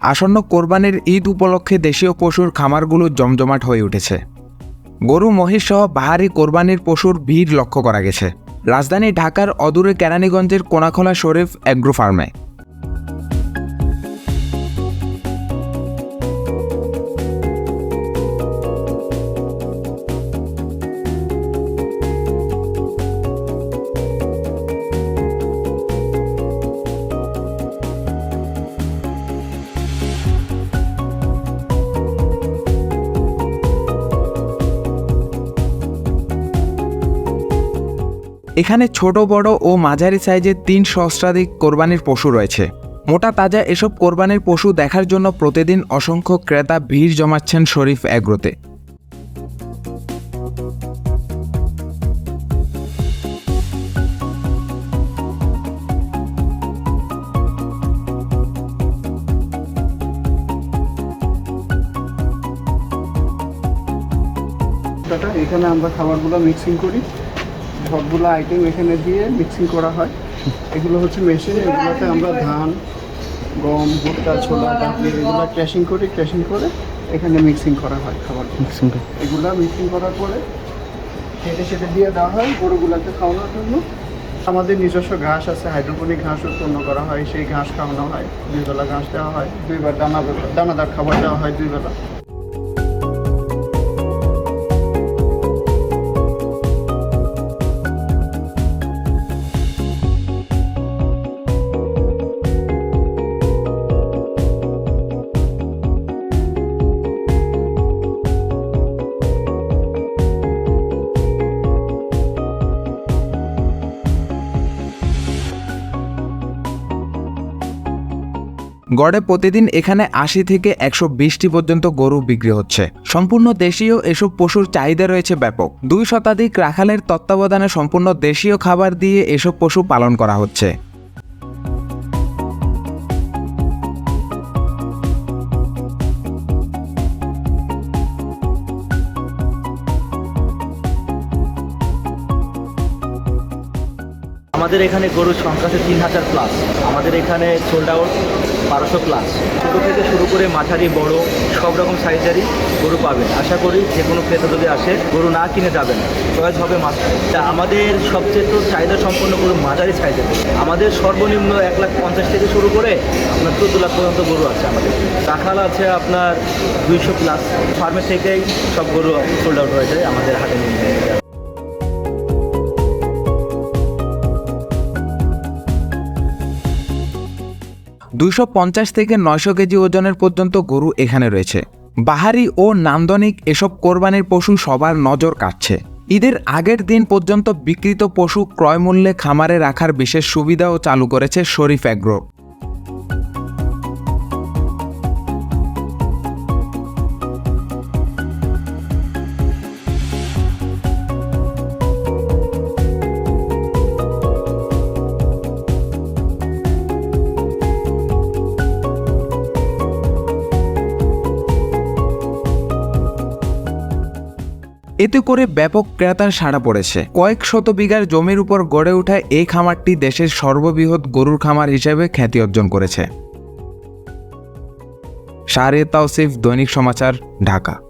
আসন্ন কোরবানির ঈদ উপলক্ষে দেশীয় পশুর খামারগুলো জমজমাট হয়ে উঠেছে। গরু, মহিষ সহ বাহারি কোরবানির পশুর ভিড় লক্ষ্য করা গেছে। রাজধানী ঢাকার অদূরে কেরানীগঞ্জের কোনাখোলা শরীফ অ্যাগ্রো ফার্মে এখানে ছোট, বড় ও মাঝারি সাইজের তিন সহস্রাধিক কোরবানির পশু রয়েছে। মোটা, তাজা এসব কোরবানির পশু দেখার জন্য প্রতিদিন অসংখ্য ক্রেতা ভিড় জমাচ্ছেন শরীফ অ্যাগ্রোতে এখানে আমরা খাবারগুলো মিক্সিং করি। সবগুলো আইটেম এখানে দিয়ে মিক্সিং করা হয়। এগুলো হচ্ছে মেশিন এগুলোতে আমরা ধান গম ভুট্টা ছোলা ডাকলি এগুলো ক্র্যাশিং করি ক্র্যাশিং করে এখানে মিক্সিং করা হয় খাবার মিক্সিং এগুলো মিক্সিং করার পরে সেটে সেটে দিয়ে দেওয়া হয় গরুগুলোকে খাওয়ানোর জন্য। আমাদের নিজস্ব ঘাস আছে হাইড্রোপনিক ঘাস উৎপন্ন করা হয় সেই ঘাস খাওয়ানো হয়। দুই বেলা ঘাস দেওয়া হয় দুইবার দানা দানাদার খাবার দেওয়া হয় দুই বেলা। গড়ে প্রতিদিন এখানে আশি থেকে একশো বিশটি পর্যন্ত গরু বিক্রি হচ্ছে। সম্পূর্ণ দেশীয় এসব পশুর চাহিদা রয়েছে ব্যাপক। দুই শতাধিক রাখালের তত্ত্বাবধানে সম্পূর্ণ দেশীয় খাবার দিয়ে এসব পশু পালন করা হচ্ছে। আমাদের এখানে গরুর সংখ্যা আছে তিন হাজার প্লাস আমাদের এখানে সোল্ড আউট বারোশো প্লাস ছোটো থেকে শুরু করে মাঝারি, বড়, সব রকম সাইজেরই গরু পাবেন। আশা করি যে কোনো ক্রেতা যদি আসে, গরু না কিনে যাবেন চয়েস হবে মাত্র। তা আমাদের সবচেয়ে তো চাহিদা সম্পন্ন গরু মাঝারি সাইজের আমাদের সর্বনিম্ন এক লাখ পঞ্চাশ থেকে শুরু করে আপনার চোদ্দ লাখ পর্যন্ত গরু আছে আমাদের। রাখাল আছে আপনার দুইশো প্লাস ফার্মে থেকেই সব গরু সোল্ড আউট হয়ে যায় আমাদের হাটে নিয়ে। পঞ্চাশ থেকে নয়শো কেজি ওজনের পর্যন্ত গরু এখানে রয়েছে। বাহারি ও নান্দনিক এসব কোরবানির পশু সবার নজর কাটছে ঈদের আগের দিন পর্যন্ত বিক্রিত পশু ক্রয়মূল্যে খামারে রাখার বিশেষ সুবিধাও চালু করেছে শরীফ অ্যাগ্রো। এতে করে ব্যাপক ক্রেতার সাড়া পড়েছে। কয়েক শত বিঘার জমির উপর গড়ে ওঠা এই খামারটি দেশের সর্ববৃহৎ গরুর খামার হিসেবে খ্যাতি অর্জন করেছে। শাহরিয়া তাওসিফ, দৈনিক সমাচার, ঢাকা।